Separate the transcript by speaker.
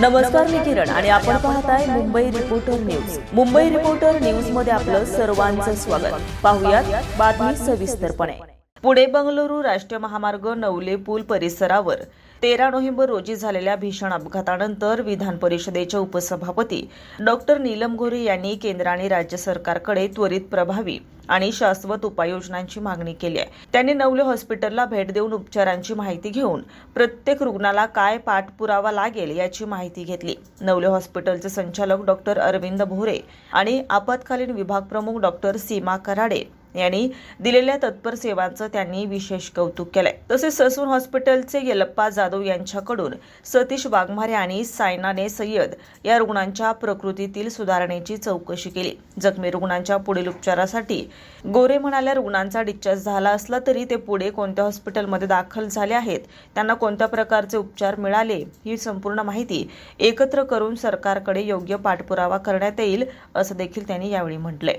Speaker 1: नमस्कार मी किरण आणि आपण पाहताय Mumbai reporter news Mumbai reporter न्यूजमध्ये आपलं सर्वांचं स्वागत. पाहुयात बातमी सविस्तरपणे. पुणे बंगलुरू राष्ट्रीय महामार्ग नवले पूल परिसरावर तेरा नोव्हेंबर रोजी झालेल्या भीषण अपघातानंतर विधान परिषदेच्या उपसभापती डॉक्टर नीलम गोरे यांनी केंद्र आणि राज्य सरकारकडे त्वरित प्रभावी आणि शाश्वत उपाययोजनांची मागणी केली आहे. त्यांनी नवले हॉस्पिटलला भेट देऊन उपचारांची माहिती घेऊन प्रत्येक रुग्णाला काय पाठपुरावा लागेल याची माहिती घेतली. नवले हॉस्पिटलचे संचालक डॉक्टर अरविंद भोरे आणि आपत्कालीन विभाग प्रमुख डॉक्टर सीमा कराडे यांनी दिलेल्या तत्पर सेवांचं त्यांनी विशेष कौतुक केलंय. तसेच ससून हॉस्पिटलचे येलप्पा जाधव यांच्याकडून सतीश वाघमारे आणि सायनाने सय्यद या रुग्णांच्या प्रकृतीतील सुधारणेची चौकशी केली. जखमी रुग्णांच्या पुढील उपचारासाठी गोरे म्हणाल्या रुग्णांचा डिस्चार्ज झाला असला तरी ते पुढे कोणत्या हॉस्पिटलमध्ये दाखल झाले आहेत त्यांना कोणत्या प्रकारचे उपचार मिळाले ही संपूर्ण माहिती एकत्र करून सरकारकडे योग्य पाठपुरावा करण्यात येईल असं देखील त्यांनी यावेळी म्हटलंय.